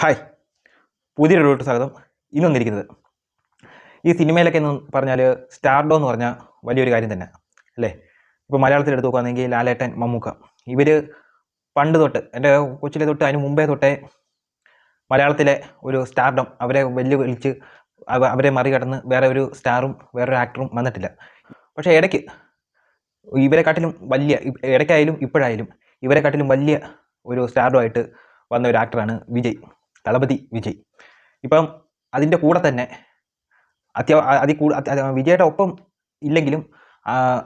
Hi. പുതിയൊരു വീഡിയോട്ട് സ്വാഗതം. ഇന്ന് വന്നിരിക്കുന്നത് ഈ സിനിമയിലൊക്കെ എന്ന് പറഞ്ഞാൽ സ്റ്റാർഡോ എന്ന് പറഞ്ഞാൽ വലിയൊരു കാര്യം തന്നെ അല്ലേ? ഇപ്പോൾ മലയാളത്തിൽ എടുത്ത് നോക്കുകയാണെങ്കിൽ ലാലേട്ടൻ മമ്മൂക്ക. ഇവർ പണ്ട് തൊട്ട് എന്റെ കൊച്ചിലെ തൊട്ട് അതിന് മുമ്പേ തൊട്ടേ മലയാളത്തിലെ ഒരു സ്റ്റാർഡം. അവരെ വെല്ലുവിളിച്ച് വിളിച്ച് അവരെ മറികടന്ന് വേറെ ഒരു സ്റ്റാറും വേറൊരു ആക്ടറും വന്നിട്ടില്ല. പക്ഷേ ഇടയ്ക്ക് ഇവരെക്കാട്ടിലും വലിയ ഇടയ്ക്കായാലും ഇപ്പോഴായാലും ഇവരെക്കാട്ടിലും വലിയ ഒരു സ്റ്റാർഡുമായിട്ട് വന്ന ഒരു ആക്ടറാണ് വിജയ്. തളപതി വിജയ് ഇപ്പം അതിന്റെ കൂടെ തന്നെ അത്യാ അതി കൂടു അത് അത് വിജയുടെ ഒപ്പം ഇല്ലെങ്കിലും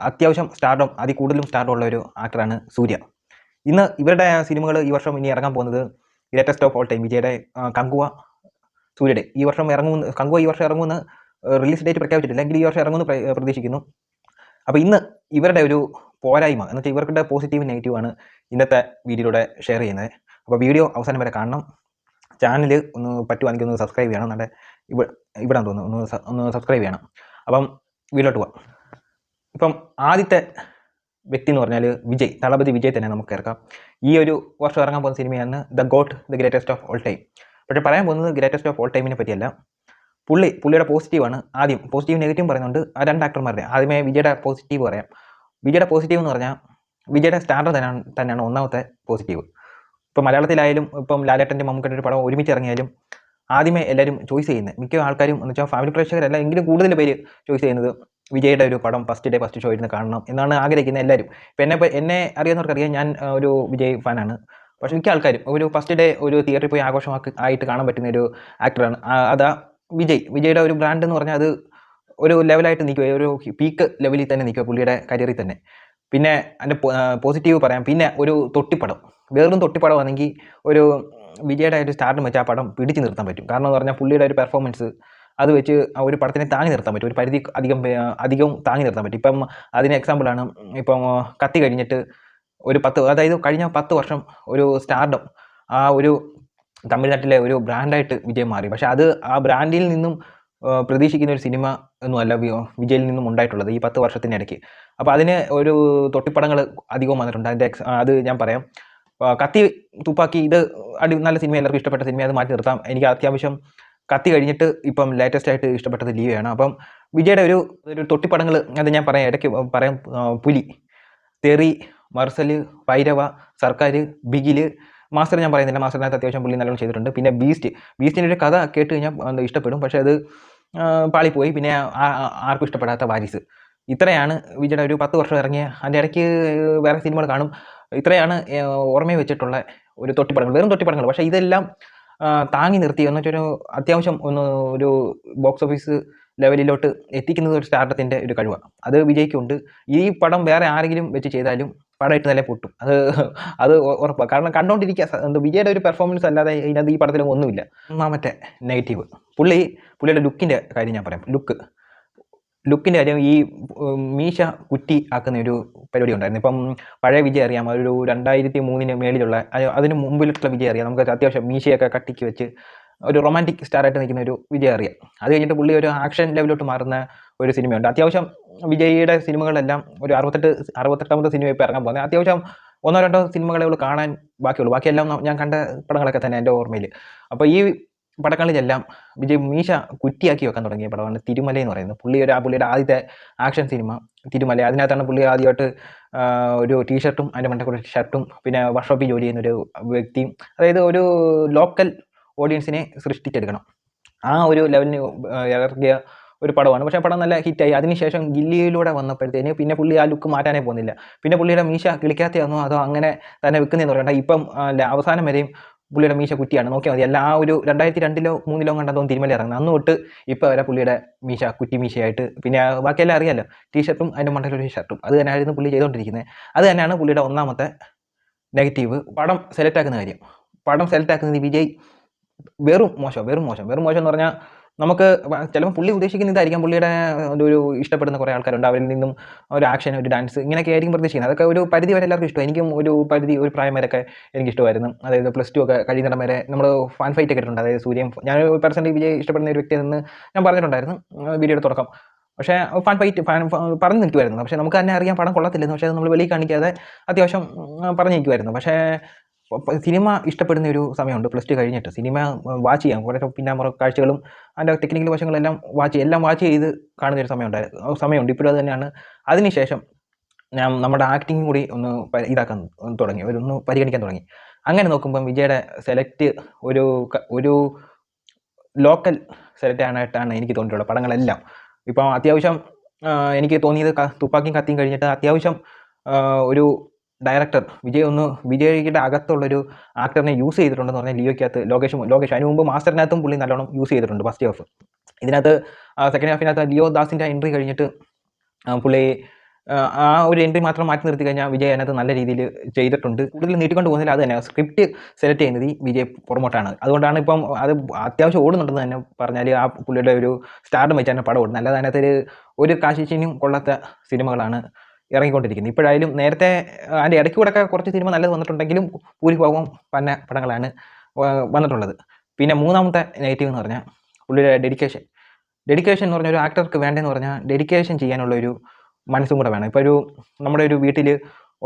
അത്യാവശ്യം സ്റ്റാർഡം അതി കൂടുതലും സ്റ്റാർഡുള്ള ഒരു ആക്ടറാണ് സൂര്യ. ഇന്ന് ഇവരുടെ സിനിമകൾ ഈ വർഷം ഇനി ഇറങ്ങാൻ പോകുന്നത് ഗ്രേറ്റസ്റ്റ് ഓഫ് ഓൾ ടൈം വിജയുടെ കങ്കുവ സൂര്യയുടെ. ഈ വർഷം ഇറങ്ങുമെന്ന് കങ്കുവ ഈ വർഷം ഇറങ്ങുമെന്ന് റിലീസ് ഡേറ്റ് പ്രഖ്യാപിച്ചിട്ടില്ല. എങ്കിൽ ഈ വർഷം ഇറങ്ങുമെന്ന് പ്ര- പ്രതീക്ഷിക്കുന്നു. അപ്പോൾ ഇന്ന് ഇവരുടെ ഒരു പോരായ്മ എന്നുവെച്ചാൽ ഇവരുടെ പോസിറ്റീവ് നെഗറ്റീവാണ് ഇന്നത്തെ വീഡിയോയിലൂടെ ഷെയർ ചെയ്യുന്നത്. അപ്പോൾ വീഡിയോ അവസാനം വരെ കാണണം. ചാനൽ ഒന്ന് പറ്റുവാണെങ്കിൽ ഒന്ന് സബ്സ്ക്രൈബ് ചെയ്യണം. നമ്മുടെ ഇവിടെ ഇവിടെ തോന്നുന്നു. ഒന്ന് ഒന്ന് സബ്സ്ക്രൈബ് ചെയ്യണം. അപ്പം വീട്ടിലോട്ട് പോവാം. ഇപ്പം ആദ്യത്തെ വ്യക്തി എന്ന് പറഞ്ഞാൽ വിജയ് തളപതി വിജയ് തന്നെ നമുക്ക് കേൾക്കാം. ഈ ഒരു വർഷം ഇറങ്ങാൻ പോകുന്ന സിനിമയാണ് the GOAT the greatest of all time പക്ഷേ പറയാൻ പോകുന്നത് ഗ്രേറ്റസ്റ്റ് ഓഫ് ഓൾ ടൈമിനെ പറ്റിയല്ല. പുള്ളി പുള്ളിയുടെ പോസിറ്റീവാണ് ആദ്യം പോസിറ്റീവ് നെഗറ്റീവ് പറയുന്നുണ്ട്. ആ രണ്ട് ആക്ടർമാരുടെ ആദ്യമേ വിജയുടെ പോസിറ്റീവ് പറയാം. വിജയുടെ പോസിറ്റീവ് എന്ന് പറഞ്ഞാൽ വിജയുടെ സ്റ്റാർഡർ തന്നെയാണ് തന്നെയാണ് ഒന്നാമത്തെ പോസിറ്റീവ് ഇപ്പം മലയാളത്തിലായാലും ഇപ്പം ലാലേട്ടന്റെ മമ്മൂക്കന്റെ ഒരു പടം ഒരുമിച്ച് ഇറങ്ങിയാലും ആദ്യമേ എല്ലാവരും ചോയ്സ് ചെയ്യുന്നത് മിക്ക ആൾക്കാരും എന്ന് വെച്ചാൽ ഫാമിലി പ്രേക്ഷകരല്ല എങ്കിലും കൂടുതൽ പേര് ചോയ്സ് ചെയ്യുന്നത് വിജയുടെ ഒരു പടം ഫസ്റ്റ് ഡേ ഫസ്റ്റ് ഷോ ഇരുന്ന് കാണണം എന്നാണ് ആഗ്രഹിക്കുന്നത് എല്ലാവരും. ഇപ്പം എന്നെ എന്നെ അറിയാവുന്നവർക്കറിയാം ഞാൻ ഒരു വിജയ് ഫാനാണ് പക്ഷേ മിക്ക ആൾക്കാരും ഒരു ഫസ്റ്റ് ഡേ ഒരു തിയേറ്ററിൽ പോയി ആഘോഷമാക്കി ആയിട്ട് കാണാൻ പറ്റുന്ന ഒരു ആക്ടറാണ് അതാ വിജയ്. വിജയുടെ ഒരു ബ്രാൻഡ് എന്ന് പറഞ്ഞാൽ അത് ഒരു ലെവലായിട്ട് നിൽക്കുക ഒരു പീക്ക് ലെവലിൽ തന്നെ നിൽക്കുക പുള്ളിയുടെ കരിയറിൽ തന്നെ. പിന്നെ അതിന്റെ പോസിറ്റീവ് പറയാം. പിന്നെ ഒരു തൊട്ടിപ്പടം. വെറും തൊട്ടിപ്പടമാണെങ്കിൽ ഒരു വിജയുടെ ഒരു സ്റ്റാർട്ടും വെച്ച് ആ പടം പിടിച്ചു നിർത്താൻ പറ്റും. കാരണം എന്ന് പറഞ്ഞാൽ പുള്ളിയുടെ ഒരു പെർഫോമൻസ് അത് വെച്ച് ആ ഒരു പടത്തിനെ താങ്ങി നിർത്താൻ പറ്റും. ഒരു പരിധി അധികം അധികം താങ്ങി നിർത്താൻ പറ്റും. ഇപ്പം അതിന് എക്സാമ്പിളാണ് ഇപ്പം കത്തി കഴിഞ്ഞിട്ട് ഒരു പത്ത് അതായത് കഴിഞ്ഞ പത്ത് വർഷം ഒരു സ്റ്റാർഡം ആ ഒരു തമിഴ്നാട്ടിലെ ഒരു ബ്രാൻഡായിട്ട് വിജയം മാറി. പക്ഷേ അത് ആ ബ്രാൻഡിൽ നിന്നും പ്രതീക്ഷിക്കുന്ന ഒരു സിനിമ ഒന്നുമല്ല വിജയിൽ നിന്നും ഉണ്ടായിട്ടുള്ളത് ഈ പത്ത് വർഷത്തിനിടയ്ക്ക്. അപ്പോൾ അതിന് ഒരു തൊട്ടിപ്പടങ്ങൾ അധികവും വന്നിട്ടുണ്ട്. അതിന്റെ അത് ഞാൻ പറയാം. കത്തി തുപ്പാക്കി ഇത് അടി നല്ല സിനിമ എല്ലാവർക്കും ഇഷ്ടപ്പെട്ട സിനിമ അത് മാറ്റി നിർത്താം. എനിക്ക് അത്യാവശ്യം കത്തി കഴിഞ്ഞിട്ട് ഇപ്പം ലേറ്റസ്റ്റ് ആയിട്ട് ഇഷ്ടപ്പെട്ടത് ലീവയാണ് അപ്പം വിജയുടെ ഒരു ഒരു തൊട്ടിപ്പടങ്ങൾ അത് ഞാൻ പറയാം. ഇടയ്ക്ക് പറയാം പുലി തെറി മർസൽ ഭൈരവ സർക്കാർ ബിഗിൽ മാസ്റ്റർ ഞാൻ പറയുന്നില്ല. മാസ്റ്ററിനകത്ത് അത്യാവശ്യം പുള്ളി നല്ലോണം ചെയ്തിട്ടുണ്ട്. പിന്നെ ബീസ്റ്റ്. ബീസ്റ്റിന്റെ ഒരു കഥ കേട്ട് കഴിഞ്ഞാൽ ഇഷ്ടപ്പെടും. പക്ഷേ അത് പാളിപ്പോയി. പിന്നെ ആർക്കും ഇഷ്ടപ്പെടാത്ത വാരിസ്. ഇത്രയാണ് വിജയുടെ ഒരു പത്ത് വർഷം ഇറങ്ങിയ അതിന്റെ ഇടയ്ക്ക് വേറെ സിനിമകൾ കാണും. ഇത്രയാണ് ഓർമ്മയിൽ വെച്ചിട്ടുള്ള ഒരു തൊട്ടിപ്പടങ്ങൾ. വെറും തൊട്ടിപ്പടങ്ങൾ. പക്ഷേ ഇതെല്ലാം താങ്ങി നിർത്തി. എന്ന് വെച്ചൊരു അത്യാവശ്യം ഒന്ന് ഒരു ബോക്സ് ഓഫീസ് ലെവലിലോട്ട് എത്തിക്കുന്നത് ഒരു സ്റ്റാർട്ടത്തിന്റെ ഒരു കഴിവാണ്. അത് വിജയിക്കുണ്ട് ഈ പടം വേറെ ആരെങ്കിലും വെച്ച് ചെയ്താലും പടമായിട്ട് നല്ല പൊട്ടും. അത് അത് ഉറപ്പാണ് കാരണം കണ്ടുകൊണ്ടിരിക്കുക എന്താ വിജയുടെ ഒരു പെർഫോമൻസ് അല്ലാതെ ഇതിനകത്ത് ഈ പടത്തിലൊന്നും ഒന്നുമില്ല. ഒന്നാമത്തെ നെഗറ്റീവ്. പുള്ളി പുള്ളിയുടെ ലുക്കിന്റെ കാര്യം ഞാൻ പറയാം. ലുക്ക് ലുക്കിന്റെ കാര്യം ഈ മീശ കുറ്റി ആക്കുന്ന ഒരു പരിപാടി ഉണ്ടായിരുന്നു. ഇപ്പം പഴയ വിജയ് അറിയാം. ഒരു രണ്ടായിരത്തി മൂന്നിന് മേളിലുള്ള അത് അതിന് മുമ്പിലുള്ള വിജയ അറിയാം. നമുക്ക് അത്യാവശ്യം മീശയൊക്കെ കട്ടിക്ക് വെച്ച് ഒരു റൊമാന്റിക് സ്റ്റാറായിട്ട് നിൽക്കുന്ന ഒരു വിജയ് അറിയാം. അത് കഴിഞ്ഞിട്ട് പുള്ളി ഒരു ആക്ഷൻ ലെവലിലോട്ട് മാറുന്ന ഒരു സിനിമയുണ്ട്. അത്യാവശ്യം വിജയിയുടെ സിനിമകളെല്ലാം ഒരു അറുപത്തെട്ട് അറുപത്തെട്ടാമത്തെ സിനിമ ഇപ്പോൾ ഇറങ്ങാൻ പോകുന്നത്. അത്യാവശ്യം ഒന്നോ രണ്ടോ സിനിമകളെ ഉള്ളൂ കാണാൻ ബാക്കിയുള്ളൂ. ബാക്കിയെല്ലാം ഞാൻ കണ്ട പടങ്ങളൊക്കെ തന്നെ എന്റെ ഓർമ്മയിൽ. അപ്പോൾ ഈ പടങ്ങളിലെല്ലാം വിജയ് മീശ കുറ്റിയാക്കി വെക്കാൻ തുടങ്ങിയ പടമാണ് തിരുമല എന്ന് പറയുന്നത്. പുള്ളി ഒരു ആ പുള്ളിയുടെ ആദ്യത്തെ ആക്ഷൻ സിനിമ തിരുമല. അതിനകത്താണ് പുള്ളി ആദ്യമായിട്ട് ഒരു ടീഷർട്ടും അതിന്റെ മണ്ടക്കൂടെ ഷർട്ടും പിന്നെ വർക്ക്ഷോപ്പിൽ ജോലി ചെയ്യുന്ന ഒരു വ്യക്തിയും അതായത് ഒരു ലോക്കൽ ഓഡിയൻസിനെ സൃഷ്ടിച്ചെടുക്കണം. ആ ഒരു ലെവലിന് ഇറങ്ങിയ ഒരു പടമാണ്. പക്ഷേ പടം നല്ല ഹിറ്റായി. അതിനുശേഷം ഗില്ലിയിലൂടെ വന്നപ്പോഴത്തേന് പിന്നെ പുള്ളി ആ ലുക്ക് മാറ്റാനേ പോകുന്നില്ല. പിന്നെ പുള്ളിയുടെ മീശ കിളിക്കാത്തയാണോ അതോ അങ്ങനെ തന്നെ വെക്കുന്നതെന്ന് പറയണ്ട. ഇപ്പം അവസാനം വരെയും പുള്ളിയുടെ മീശ കുറ്റിയാണ്. നോക്കിയാൽ മതി. എല്ലാ ആ ഒരു രണ്ടായിരത്തി രണ്ടിലോ മൂന്നിലോ കണ്ടതോ തിരുമല ഇറങ്ങുന്നത്. അന്ന് തൊട്ട് ഇപ്പോൾ വരെ പുള്ളിയുടെ മീശ കുറ്റി മീശയായിട്ട് പിന്നെ ബാക്കിയെല്ലാം അറിയാമല്ലോ ടീഷർട്ടും അതിന്റെ മണ്ടയിലൊരു ഷർട്ടും അത് തന്നെയായിരുന്നു പുള്ളി ചെയ്തുകൊണ്ടിരിക്കുന്നത്. അത് തന്നെയാണ് പുള്ളിയുടെ ഒന്നാമത്തെ നെഗറ്റീവ് പടം സെലക്ട് ആക്കുന്ന കാര്യം. പടം സെലക്ട് ആക്കുന്നത് വിജയ് വെറും മോശം വെറും മോശം. വെറും മോശം എന്ന് പറഞ്ഞാൽ നമുക്ക് ചിലപ്പോൾ പുള്ളി ഉദ്ദേശിക്കുന്ന ഇതായിരിക്കാം. പുള്ളിയുടെ ഒരു ഇഷ്ടപ്പെടുന്ന കുറേ ആൾക്കാരുണ്ട്. അവരിൽ നിന്നും ഒരു ആക്ഷൻ ഒരു ഡാൻസ് ഇങ്ങനെയൊക്കെ ആയിരിക്കും പ്രതീക്ഷിക്കുന്നത്. അതൊക്കെ ഒരു പരിധി വരെ എല്ലാവർക്കും ഇഷ്ടം എനിക്കും ഒരു പരിധി ഒരു പ്രായം വരെയൊക്കെ എനിക്ക് ഇഷ്ടമായിരുന്നു അതായത് പ്ലസ് ടു ഒക്കെ കഴിയുന്നിടം വരെ നമ്മൾ ഫാൻ ഫൈറ്റ് ഒക്കെ ഇട്ടിട്ടുണ്ട്. അതായത് സൂര്യൻ ഞാൻ ഒരു പെർസെന്റേജ് വിജയ് ഇഷ്ടപ്പെടുന്ന ഒരു വ്യക്തിയെന്ന് ഞാൻ പറഞ്ഞിട്ടുണ്ടായിരുന്നു വീഡിയോയുടെ തുടക്കം. പക്ഷേ ഫാൻ ഫൈറ്റ് ഫാൻ പറഞ്ഞു നിൽക്കുമായിരുന്നു. പക്ഷേ നമുക്ക് തന്നെ അറിയാൻ പടം കൊള്ളത്തില്ലെന്ന് പക്ഷേ നമ്മൾ വെളിയിൽ കാണിക്കാതെ അത്യാവശ്യം പറഞ്ഞിരിക്കുമായിരുന്നു. പക്ഷേ സിനിമ ഇഷ്ടപ്പെടുന്ന ഒരു സമയമുണ്ട് പ്ലസ് ടു കഴിഞ്ഞിട്ട്. സിനിമ വാച്ച് ചെയ്യാം. കുറേ പിന്നാമ്പുറ കാഴ്ചകളും അതിന്റെ ടെക്നിക്കൽ വശങ്ങളെല്ലാം വാച്ച് എല്ലാം വാച്ച് ചെയ്ത് കാണുന്ന ഒരു സമയമുണ്ടായിരുന്നു സമയമുണ്ട്. ഇപ്പോഴും അത് തന്നെയാണ്. അതിനുശേഷം ഞാൻ നമ്മുടെ ആക്ടിങ് കൂടി ഒന്ന് ഇതാക്കാൻ തുടങ്ങി. ഒന്ന് പരിഗണിക്കാൻ തുടങ്ങി. അങ്ങനെ നോക്കുമ്പം വിജയുടെ സെലക്ട് ഒരു ഒരു ലോക്കൽ സെലക്ട് ആയിട്ടാണ് എനിക്ക് തോന്നിയിട്ടുള്ളത് പടങ്ങളെല്ലാം. ഇപ്പം അത്യാവശ്യം എനിക്ക് തോന്നിയത് തുപ്പാക്കിയും കത്തിയും കഴിഞ്ഞിട്ട് അത്യാവശ്യം ഒരു ഡയറക്ടർ വിജയ് ഒന്ന് വിജയ്ക്കിന്റെ അകത്തുള്ളൊരു ആക്ടറിനെ യൂസ് ചെയ്തിട്ടുണ്ടെന്ന് പറഞ്ഞാൽ ലിയോയ്ക്കകത്ത് ലോകേഷ് ലോകേഷ് അതിന് മുമ്പ് മാസ്റ്ററിനകത്തും പുള്ളി നല്ലോണം യൂസ് ചെയ്തിട്ടുണ്ട് ഫസ്റ്റ് ഹാഫ് ഇതിനകത്ത് സെക്കൻഡ് ഹാഫിനകത്ത് ലിയോ ദാസിന്റെ എൻട്രി കഴിഞ്ഞിട്ട് പുള്ളി ആ, ഒരു എൻട്രി മാത്രം മാറ്റി നിർത്തി കഴിഞ്ഞാൽ വിജയ് അതിനകത്ത് നല്ല രീതിയിൽ ചെയ്തിട്ടുണ്ട്. കൂടുതൽ നീട്ടിക്കൊണ്ട് പോകുന്നില്ല അത് തന്നെ. സ്ക്രിപ്റ്റ് സെലക്ട് ചെയ്യുന്നത് ഈ വിജയ് പുറമോട്ടാണ്. അതുകൊണ്ടാണ് ഇപ്പം അത് അത്യാവശ്യം ഓടുന്നുണ്ടെന്ന് തന്നെ പറഞ്ഞാൽ ആ പുള്ളിയുടെ ഒരു സ്റ്റാർഡും വെച്ച് തന്നെ പടം ഓടുന്നത്. അല്ലാതെ അതിനകത്ത് ഒരു കാശിച്ചിനും കൊള്ളാത്ത സിനിമകളാണ് ഇറങ്ങിക്കൊണ്ടിരിക്കുന്നത് ഇപ്പോഴായാലും നേരത്തെ അതിന്റെ ഇടയ്ക്ക് കൂടെ ഒക്കെ കുറച്ച് സിനിമ നല്ലത് വന്നിട്ടുണ്ടെങ്കിലും ഭൂരിഭാഗവും പന്ന പടങ്ങളാണ് വന്നിട്ടുള്ളത്. പിന്നെ മൂന്നാമത്തെ നെഗറ്റീവ് എന്ന് പറഞ്ഞാൽ പുള്ളിയുടെ ഡെഡിക്കേഷൻ. ഡെഡിക്കേഷൻ എന്ന് പറഞ്ഞാൽ ഒരു ആക്ടർക്ക് വേണ്ടതെന്ന് പറഞ്ഞാൽ ഡെഡിക്കേഷൻ ചെയ്യാനുള്ള ഒരു മനസ്സും കൂടെ വേണം. ഇപ്പോൾ ഒരു നമ്മുടെ ഒരു വീട്ടിൽ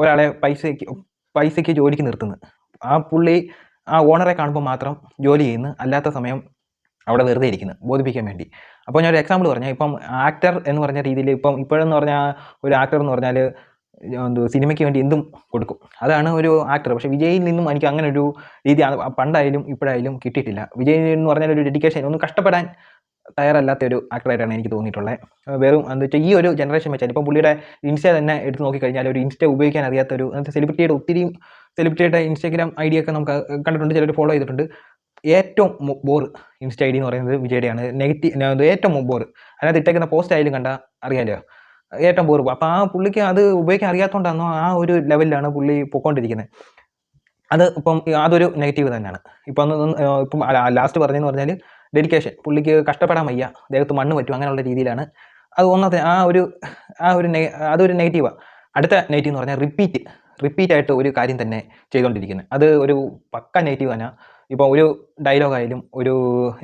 ഒരാളെ പൈസയ്ക്ക് പൈസയ്ക്ക് ജോലിക്ക് നിർത്തുന്നത് ആ പുള്ളി ആ ഓണറെ കാണുമ്പോൾ മാത്രം ജോലി ചെയ്യുന്നു. അല്ലാത്ത സമയം അവിടെ വെറുതെ ഇരിക്കുന്നത് ബോധിപ്പിക്കാൻ വേണ്ടി. അപ്പോൾ ഞാൻ ഒരു എക്സാമ്പിൾ പറഞ്ഞാൽ ഇപ്പം ആക്ടർ എന്ന് പറഞ്ഞ രീതിയിൽ ഇപ്പം ഇപ്പോഴെന്ന് പറഞ്ഞാൽ ഒരു ആക്ടർ എന്ന് പറഞ്ഞാൽ എന്ത് സിനിമയ്ക്ക് വേണ്ടി എന്തും കൊടുക്കും. അതാണ് ഒരു ആക്ടർ പക്ഷേ വിജയിൽ നിന്നും എനിക്ക് അങ്ങനെ ഒരു രീതി പണ്ടായാലും ഇപ്പോഴായാലും കിട്ടിയിട്ടില്ല. വിജയ് എന്ന് പറഞ്ഞാൽ ഒരു ഡെഡിക്കേഷൻ ഒന്നും കഷ്ടപ്പെടാൻ തയ്യാറല്ലാത്ത ഒരു ആക്ടറായിട്ടാണ് എനിക്ക് തോന്നിയിട്ടുള്ളത് വെറും എന്താ വെച്ചാൽ ഈ ഒരു ജനറേഷൻ വെച്ചാൽ ഇപ്പം പുള്ളിയുടെ ഇൻസ്റ്റ തന്നെ എടുത്ത് നോക്കിക്കഴിഞ്ഞാൽ ഒരു ഇൻസ്റ്റ ഉപയോഗിക്കാൻ അറിയാത്ത ഒരു സെലിബ്രിറ്റിയുടെ ഒത്തിരി സെലിബ്രിറ്റിയുടെ ഇൻസ്റ്റാഗ്രാം ഐ ഡി ഒക്കെ നമുക്ക് കണ്ടിട്ടുണ്ട് ചിലർ ഫോളോ ചെയ്തിട്ടുണ്ട്. ഏറ്റവും ബോർ ഇൻസ്റ്റ ഐ ഡി എന്ന് പറയുന്നത് വിജയുടെയാണ്. നെഗറ്റീവ് ഏറ്റവും ബോർ അതിനകത്ത് ഇട്ടേക്കുന്ന പോസ്റ്റ് ആയാലും കണ്ട അറിയാമല്ലോ ഏറ്റവും ബോർ അപ്പോൾ ആ പുള്ളിക്ക് അത് ഉപയോഗിക്കാൻ അറിയാത്തതുകൊണ്ടാണോ ആ ഒരു ലെവലിലാണ് പുള്ളി പൊക്കോണ്ടിരിക്കുന്നത്. അത് ഇപ്പം അതൊരു നെഗറ്റീവ് തന്നെയാണ്. ഇപ്പം ഇപ്പം ലാസ്റ്റ് പറഞ്ഞതെന്ന് പറഞ്ഞാൽ ഡെഡിക്കേഷൻ. പുള്ളിക്ക് കഷ്ടപ്പെടാൻ വയ്യ. ദേഹത്ത് മണ്ണ് പറ്റും. അങ്ങനെയുള്ള രീതിയിലാണ്. അത് ഒന്നാമത്തെ ആ ഒരു ആ ഒരു അതൊരു നെഗറ്റീവാണ് അടുത്ത നെഗറ്റീവ് എന്ന് പറഞ്ഞാൽ റിപ്പീറ്റ് റിപ്പീറ്റ് ആയിട്ട് ഒരു കാര്യം തന്നെ ചെയ്തുകൊണ്ടിരിക്കുന്നത് അത് ഒരു പക്ക നെഗറ്റീവ് തന്നെ ഇപ്പോൾ ഒരു ഡയലോഗ് ആയാലും ഒരു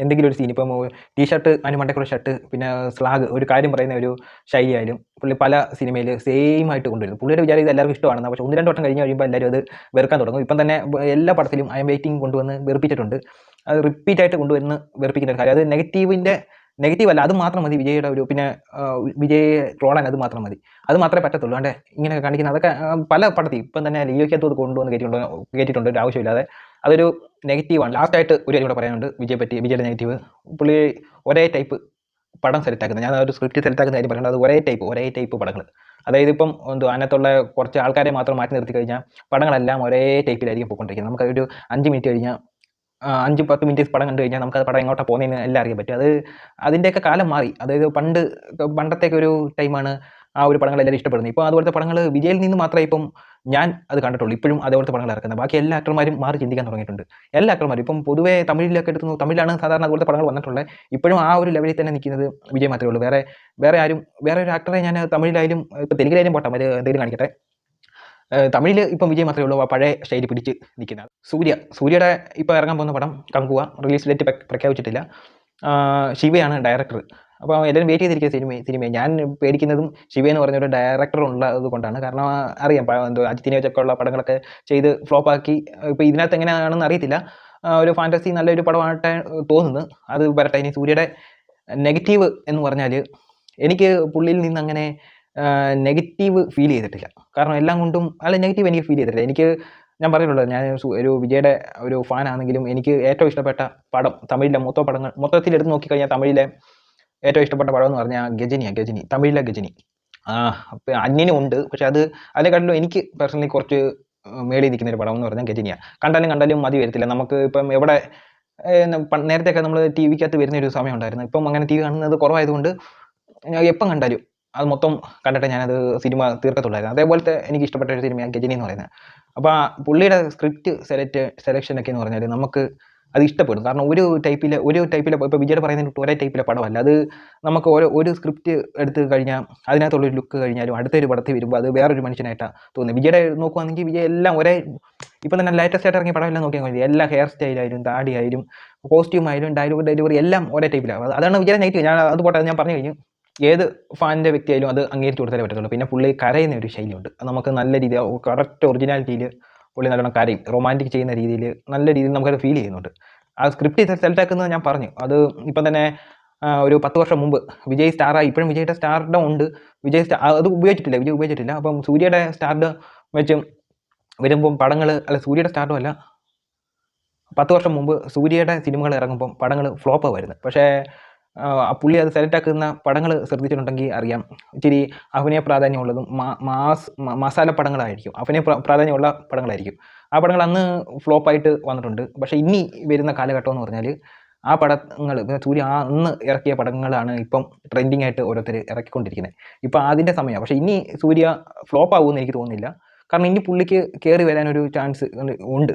എന്തെങ്കിലും ഒരു സീൻ ഇപ്പം ടീഷർട്ട് അതിന് മണ്ടയ്ക്കുള്ള ഷർട്ട് പിന്നെ സ്ലാഗ് ഒരു കാര്യം പറയുന്ന ഒരു ശൈലി ആയാലും പുള്ളി പല സിനിമയിൽ സെയിം ആയിട്ട് കൊണ്ടുവരുന്നു. പുള്ളിയുടെ വിചാരം ഇത് എല്ലാവർക്കും ഇഷ്ടമാണ് പക്ഷേ ഒന്ന് രണ്ട് വട്ടം കഴിഞ്ഞ് കഴിയുമ്പോൾ എല്ലാവരും അത് വെറുക്കാൻ തുടങ്ങും. ഇപ്പം തന്നെ എല്ലാ പടത്തിലും ഐ എം വെയിറ്റിംഗ് കൊണ്ടുവന്ന് വെറുപ്പിച്ചിട്ടുണ്ട്. അത് റിപ്പീറ്റ് ആയിട്ട് കൊണ്ടുവന്ന് വെറുപ്പിക്കുന്ന കാര്യം. അത് നെഗറ്റീവിന്റെ നെഗറ്റീവ് അല്ല അത് മാത്രം മതി. വിജയയുടെ ഒരു പിന്നെ വിജയ ട്രോളാൻ അത് മാത്രം മതി. അത് മാത്രമേ പറ്റത്തുള്ളൂ. അണ്ടേ ഇങ്ങനെ കാണിക്കുന്ന അതൊക്കെ പല പടത്തിൽ ഇപ്പം തന്നെ ലിയോയ്ക്കകത്ത് അത് കൊണ്ടുവന്ന് കയറ്റിട്ടുണ്ട് കയറ്റിയിട്ടുണ്ട് ഒരു ആവശ്യമില്ലാതെ. അതൊരു നെഗറ്റീവാണ് ലാസ്റ്റായിട്ട് ഒരു കാര്യം കൂടെ പറയാനുണ്ട്. വിജയെ പറ്റി വിജയുടെ നെഗറ്റീവ് പുള്ളി ഒരേ ടൈപ്പ് പടം സെലക്ട് ആക്കുന്നത് ഞാൻ ഒരു സ്ക്രിപ്റ്റ് സെലക്ട് ആക്കുന്ന കാര്യം പറയുന്നത് അത് ഒരേ ടൈപ്പ് ഒരേ ടൈപ്പ് പടങ്ങൾ അതായത് ഇപ്പം എന്തോ അതിനകത്തുള്ള കുറച്ച് ആൾക്കാരെ മാത്രം മാറ്റി നിർത്തി കഴിഞ്ഞാൽ പടങ്ങളെല്ലാം ഒരേ ടൈപ്പിലായിരിക്കും പോയിക്കൊണ്ടിരിക്കുന്നത്. നമുക്ക് ഒരു അഞ്ച് മിനിറ്റ് കഴിഞ്ഞാൽ അഞ്ച് പത്ത് മിനിറ്റ് പടം കണ്ടു കഴിഞ്ഞാൽ നമുക്ക് അത് പടം എങ്ങോട്ടാണ് പോകുന്നതെന്ന് എല്ലാം അറിയാൻ പറ്റും. അത് അതിന്റെയൊക്കെ കാലം മാറി. അതായത് പണ്ട് പണ്ടത്തേക്കൊരു ടൈമാണ് ആ ഒരു പടങ്ങൾ എല്ലാവരും ഇഷ്ടപ്പെടുന്നത് ഇപ്പോൾ അതുപോലത്തെ പടങ്ങൾ വിജയിൽ നിന്ന് മാത്രമേ ഇപ്പം ഞാൻ അത് കണ്ടിട്ടുള്ളൂ. ഇപ്പോഴും അതേപോലത്തെ പടങ്ങൾ ഇറക്കുന്നത്. ബാക്കി എല്ലാ ആക്ടർമാരും മാറി ചിന്തിക്കാൻ തുടങ്ങിയിട്ടുണ്ട്. എല്ലാ ആക്ടർമാരും ഇപ്പം പൊതുവേ തമിഴിലൊക്കെ എടുത്തു തമിഴിലാണ് സാധാരണ അതുപോലത്തെ പടങ്ങൾ വന്നിട്ടുള്ളത് ഇപ്പോഴും ആ ഒരു ലെവലിൽ തന്നെ നിൽക്കുന്നത് വിജയ് മാത്രമേ ഉള്ളൂ. വേറെ വേറെ ആരും വേറെ ഒരു ആക്ടറെ ഞാൻ തമിഴിലായാലും ഇപ്പോൾ തെലുങ്കിലായാലും പോട്ടെ അവർ എന്തെങ്കിലും കാണിക്കട്ടെ. തമിഴിൽ ഇപ്പം വിജയ് മാത്രമേ ഉള്ളൂ പഴയ ശൈലി പിടിച്ച് നിൽക്കുന്നത്. സൂര്യ സൂര്യയുടെ ഇപ്പോൾ ഇറങ്ങാൻ പോകുന്ന പടം കങ്കുവ. റിലീസ് ഡേറ്റ് പ്രഖ്യാപിച്ചിട്ടില്ല. ശിവയാണ് ഡയറക്ടർ അപ്പോൾ എല്ലാവരും വെയിറ്റ് ചെയ്തിരിക്കുന്ന സിനിമ സിനിമയെ. ഞാൻ പേടിക്കുന്നതും ശിവ എന്ന് പറഞ്ഞൊരു ഡയറക്ടർ ഉള്ളത് കൊണ്ടാണ്. കാരണം അറിയാം എന്തോ അജിത്തിനെ വെച്ചൊക്കെ ഉള്ള പടങ്ങളൊക്കെ ചെയ്ത് ഫ്ലോപ്പാക്കി ഇപ്പോൾ ഇതിനകത്ത് എങ്ങനെയാണെന്ന് അറിയത്തില്ല. ഒരു ഫാന്റസി നല്ലൊരു പടമായിട്ട് തോന്നുന്നു. അത് വരട്ടെ. ഇനി സൂര്യയുടെ നെഗറ്റീവ് എന്ന് പറഞ്ഞാൽ എനിക്ക് പുള്ളിയിൽ നിന്ന് അങ്ങനെ നെഗറ്റീവ് ഫീൽ ചെയ്തിട്ടില്ല. കാരണം എല്ലാം കൊണ്ടും അല്ല നെഗറ്റീവ് എനിക്ക് ഫീൽ ചെയ്തിട്ടില്ല. എനിക്ക് ഞാൻ പറഞ്ഞിട്ടുള്ളത് ഞാൻ ഒരു വിജയുടെ ഒരു ഫാനാണെങ്കിലും എനിക്ക് ഏറ്റവും ഇഷ്ടപ്പെട്ട പടം തമിഴിലെ മൊത്തം പടങ്ങൾ മൊത്തത്തിൽ എടുത്ത് നോക്കിക്കഴിഞ്ഞാൽ തമിഴിലെ ഏറ്റവും ഇഷ്ടപ്പെട്ട പടം എന്ന് പറഞ്ഞാൽ ഗജനിയാണ് ഗജനി തമിഴിലെ ഗജനി. അന്യനും ഉണ്ട്. പക്ഷെ അത് അതിനെക്കാട്ടിലും എനിക്ക് പേഴ്സണലി കുറച്ച് മേളി നിൽക്കുന്ന ഒരു പടം എന്ന് പറഞ്ഞാൽ ഗജനിയാണ് കണ്ടാലും കണ്ടാലും മതി വരത്തില്ല. നമുക്ക് ഇപ്പം എവിടെ നേരത്തെയൊക്കെ നമ്മൾ ടി വിക്കകത്ത് വരുന്ന ഒരു സമയം ഉണ്ടായിരുന്നു ഇപ്പം അങ്ങനെ ടി വി കാണുന്നത് കുറവായതുകൊണ്ട് എപ്പം കണ്ടാലും അത് മൊത്തം കണ്ടിട്ട് ഞാനത് സിനിമ തീർക്കത്തുള്ളായിരുന്നു. അതേപോലത്തെ എനിക്ക് ഇഷ്ടപ്പെട്ട ഒരു സിനിമയാണ് ഗജനി എന്ന് പറയുന്നത്. അപ്പോൾ പുള്ളിയുടെ സ്ക്രിപ്റ്റ് സെലക്ട് സെലക്ഷനൊക്കെ എന്ന് പറഞ്ഞാൽ നമുക്ക് അത് ഇഷ്ടപ്പെടും. കാരണം ഒരു ടൈപ്പിലെ ഒരു ടൈപ്പിലെ ഇപ്പോൾ വിജയുടെ പറയുന്നതിന് ഒരേ ടൈപ്പിലെ പടമല്ല. അത് നമുക്ക് ഓരോ ഒരു സ്ക്രിപ്റ്റ് എടുത്ത് കഴിഞ്ഞാൽ അതിനകത്തുള്ളൊരു ലുക്ക് കഴിഞ്ഞാലും അടുത്തൊരു പടത്തിൽ വരുമ്പോൾ അത് വേറൊരു മനുഷ്യനായിട്ടാണ് തോന്നുന്നത്. വിജയുടെ നോക്കുവാണെങ്കിൽ വിജയ എല്ലാം ഒരേ ഇപ്പം തന്നെ ലേറ്റസ്റ്റ് ആയിട്ട് ഇറങ്ങിയ പടമെല്ലാം നോക്കിയാൽ മതി. എല്ലാ ഹെയർ സ്റ്റൈലായാലും താടിയായാലും കോസ്റ്റ്യൂം ആയാലും ഡയലോഗ് ഡെലിവറി എല്ലാം ഒരേ ടൈപ്പിലാണ് അതാണ് വിജയുടെ നെഗറ്റീവ് ഞാൻ അത് പോട്ടെ ഞാൻ പറഞ്ഞു കഴിഞ്ഞു. ഏത് ഫാനിന്റെ വ്യക്തിയായാലും അത് അംഗീകരിച്ച് കൊടുത്താലേ പറ്റത്തുള്ളൂ. പിന്നെ പുള്ളി കരയുന്ന ഒരു ശൈലിയുണ്ട്. അത് നമുക്ക് നല്ല രീതിയിൽ കറക്റ്റ് ഒറിജിനാലിറ്റിയിൽ പുള്ളി നല്ലോണം കരയും റൊമാന്റിക് ചെയ്യുന്ന രീതിയിൽ നല്ല രീതിയിൽ നമുക്കത് ഫീൽ ചെയ്യുന്നുണ്ട്. ആ സ്ക്രിപ്റ്റ് സെലക്ട് ഞാൻ പറഞ്ഞു. അത് ഇപ്പം തന്നെ ഒരു പത്ത് വർഷം മുമ്പ് വിജയ് സ്റ്റാറായി ഇപ്പോഴും വിജയുടെ സ്റ്റാർഡം ഉണ്ട്. വിജയ് സ്റ്റാർ അത് ഉപയോഗിച്ചിട്ടില്ല വിജയ് ഉപയോഗിച്ചിട്ടില്ല. അപ്പം സൂര്യയുടെ സ്റ്റാർഡം വെച്ചും വരുമ്പം പടങ്ങൾ അല്ല സൂര്യയുടെ സ്റ്റാർഡും അല്ല. പത്ത് വർഷം മുമ്പ് സൂര്യയുടെ സിനിമകൾ ഇറങ്ങുമ്പം പടങ്ങൾ ഫ്ലോപ്പ് വരുന്നത്. പക്ഷേ പുള്ളി അത് സെലക്ട് ആക്കുന്ന പടങ്ങൾ ശ്രദ്ധിച്ചിട്ടുണ്ടെങ്കിൽ അറിയാം. ഇച്ചിരി അഭിനയ പ്രാധാന്യമുള്ളതും മാസ് മസാല പടങ്ങളായിരിക്കും. അഭിനയ പ്ര- പ്രാധാന്യമുള്ള പടങ്ങളായിരിക്കും. ആ പടങ്ങൾ അന്ന് ഫ്ലോപ്പായിട്ട് വന്നിട്ടുണ്ട്. പക്ഷേ ഇനി വരുന്ന കാലഘട്ടം എന്ന് പറഞ്ഞാൽ ആ പടങ്ങൾ സൂര്യ ആ അന്ന് ഇറക്കിയ പടങ്ങളാണ് ഇപ്പം ട്രെൻഡിങ് ആയിട്ട് ഓരോരുത്തർ ഇറക്കിക്കൊണ്ടിരിക്കുന്നത്. ഇപ്പം അതിന്റെ സമയമാണ്. പക്ഷേ ഇനി സൂര്യ ഫ്ലോപ്പ് ആകുമെന്ന് എനിക്ക് തോന്നുന്നില്ല. കാരണം ഇനി പുള്ളിക്ക് കയറി വരാനൊരു ചാൻസ് ഉണ്ട്.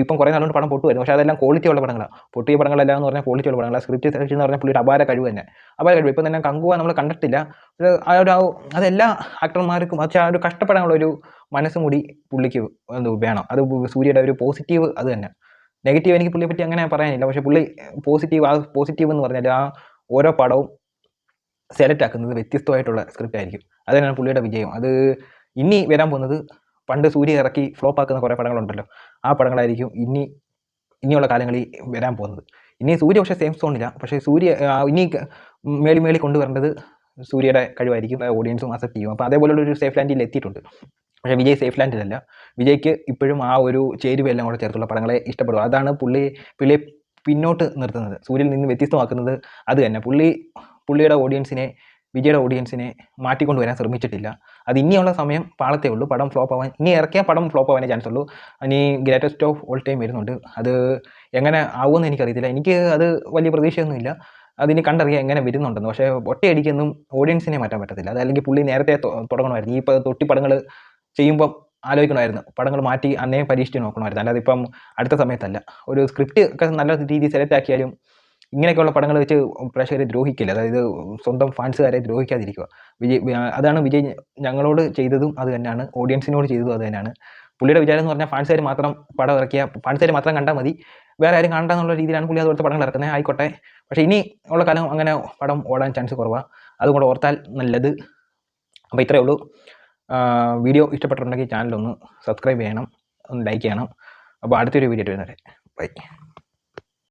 ഇപ്പം കുറേ നാളുകൊണ്ട് പടം പൊട്ടുമായിരുന്നു പക്ഷേ അതെല്ലാം ക്വാളിറ്റി ഉള്ള പടങ്ങളാണ് പൊട്ടിയ പടങ്ങളെല്ലാം എന്ന് പറഞ്ഞാൽ ക്വാളിറ്റി ഉള്ള പടങ്ങളാണ് സ്ക്രിപ്റ്റ് സെലക്ഷൻ എന്ന് പറഞ്ഞാൽ പുള്ളിയുടെ അപാര കഴിവ് തന്നെ. അപാര കഴിവ്. ഇപ്പം തന്നെ കങ്കുവ നമ്മൾ കണ്ടിട്ടില്ല. ആ ഒരു അതെല്ലാ ആക്ടർമാർക്കും അത് ആ ഒരു കഷ്ടപ്പെടാനുള്ള ഒരു മനസ്സും കൂടി പുള്ളിക്ക് വേണം. അത് സൂര്യയുടെ ഒരു പോസിറ്റീവ് അത് തന്നെ. നെഗറ്റീവ് എനിക്ക് പുള്ളിയെ പറ്റി അങ്ങനെ പറയാനില്ല. പക്ഷേ പുള്ളി പോസിറ്റീവ് ആ പോസിറ്റീവ് എന്ന് പറഞ്ഞാൽ ആ ഓരോ പടവും സെലക്ട് ആക്കുന്നത് വ്യത്യസ്തമായിട്ടുള്ള സ്ക്രിപ്റ്റ് ആയിരിക്കും. അത് തന്നെയാണ് പുള്ളിയുടെ വിജയം. അത് ഇനി വരാൻ പോകുന്നത് പണ്ട് സൂര്യ ഇറക്കി ഫ്ലോപ്പ് ആക്കുന്ന കുറേ പടങ്ങളുണ്ടല്ലോ. ആ പടങ്ങളായിരിക്കും ഇനി ഇനിയുള്ള കാലങ്ങളിൽ വരാൻ പോകുന്നത്. ഇനി സൂര്യ പക്ഷേ സെയിം സോണില്ല പക്ഷേ സൂര്യ ഇനി മേളി മേളി കൊണ്ടുവരേണ്ടത് സൂര്യയുടെ കഴിവായിരിക്കും ഓഡിയൻസും അക്സെപ്റ്റ് ചെയ്യും. അപ്പോൾ അതേപോലെയുള്ള ഒരു സേഫ് ലാൻഡിൽ എത്തിയിട്ടുണ്ട്. പക്ഷേ വിജയ് സേഫ് ലാൻഡിലല്ല വിജയ്ക്ക് ഇപ്പോഴും ആ ഒരു ചേരുവയെല്ലാം കൂടെ ചേർത്തുള്ള പടങ്ങളെ ഇഷ്ടപ്പെടും. അതാണ് പുള്ളി പുള്ളിയെ പിന്നോട്ട് നിർത്തുന്നത്. സൂര്യയിൽ നിന്ന് വ്യത്യസ്തമാക്കുന്നത് അത് തന്നെ. പുള്ളി പുള്ളിയുടെ ഓഡിയൻസിനെ വിജയുടെ ഓഡിയൻസിനെ മാറ്റിക്കൊണ്ടുവരാൻ ശ്രമിച്ചിട്ടില്ല. അത് ഇനിയുള്ള സമയം പാളത്തേ ഉള്ളൂ. പടം ഫ്ലോപ്പ് ആവാൻ ഇനി ഇറക്കിയ പടം ഫ്ലോപ്പ് ആവാനേ ചാൻസ് ഉള്ളൂ. ഇനി ഗ്രേറ്റസ്റ്റ് ഓഫ് ഓൾ ടൈം വരുന്നുണ്ട്. അത് എങ്ങനെ ആവുമെന്ന് എനിക്കറിയത്തില്ല. എനിക്ക് അത് വലിയ പ്രതീക്ഷയൊന്നുമില്ല. അതിന് കണ്ടറിയാം എങ്ങനെ വരുന്നുണ്ടെന്ന്. പക്ഷേ ഒറ്റയടിക്കൊന്നും ഓഡിയൻസിനെ മാറ്റാൻ പറ്റത്തില്ല. അതല്ലെങ്കിൽ പുള്ളി നേരത്തെ തുടങ്ങണമായിരുന്നു. ഈ തൊട്ടി പടങ്ങൾ ചെയ്യുമ്പം ആലോചിക്കണമായിരുന്നു. പടങ്ങൾ മാറ്റി അന്നേ പരീക്ഷിച്ച് നോക്കണമായിരുന്നു. അല്ലാതെ ഇപ്പം അടുത്ത സമയത്തല്ല. ഒരു സ്ക്രിപ്റ്റ് ഒക്കെ നല്ല രീതിയിൽ സെലക്ട് ആക്കിയാലും ഇങ്ങനെയൊക്കെയുള്ള പടങ്ങൾ വെച്ച് പ്രേക്ഷകരെ ദ്രോഹിക്കില്ല. അതായത് സ്വന്തം ഫാൻസുകാരെ ദ്രോഹിക്കാതിരിക്കുക. വിജയ് അതാണ് വിജയ് ഞങ്ങളോട് ചെയ്തതും അത് തന്നെയാണ്. ഓഡിയൻസിനോട് ചെയ്തതും അത് തന്നെയാണ്. പുള്ളിയുടെ വിചാരം എന്ന് പറഞ്ഞാൽ ഫാൻസുകാർ മാത്രം പടം ഇറക്കിയ ഫാൻസുകാർ മാത്രം കണ്ടാൽ മതി. വേറെ ആരും കാണണ്ട എന്നുള്ള രീതിയിലാണ് പുള്ളി അതുപോലത്തെ പടങ്ങൾ ഇറക്കുന്നത്. ആയിക്കോട്ടെ. പക്ഷേ ഇനി ഉള്ള കാലം അങ്ങനെ പടം ഓടാൻ ചാൻസ് കുറവാണ് അതും കൂടെ ഓർത്താൽ നല്ലത്. അപ്പോൾ ഇത്രയേ ഉള്ളൂ. വീഡിയോ ഇഷ്ടപ്പെട്ടിട്ടുണ്ടെങ്കിൽ ചാനലൊന്ന് സബ്സ്ക്രൈബ് ചെയ്യണം. ഒന്ന് ലൈക്ക് ചെയ്യണം. അപ്പോൾ അടുത്തൊരു വീഡിയോ വരുന്നവരെ. ബൈ.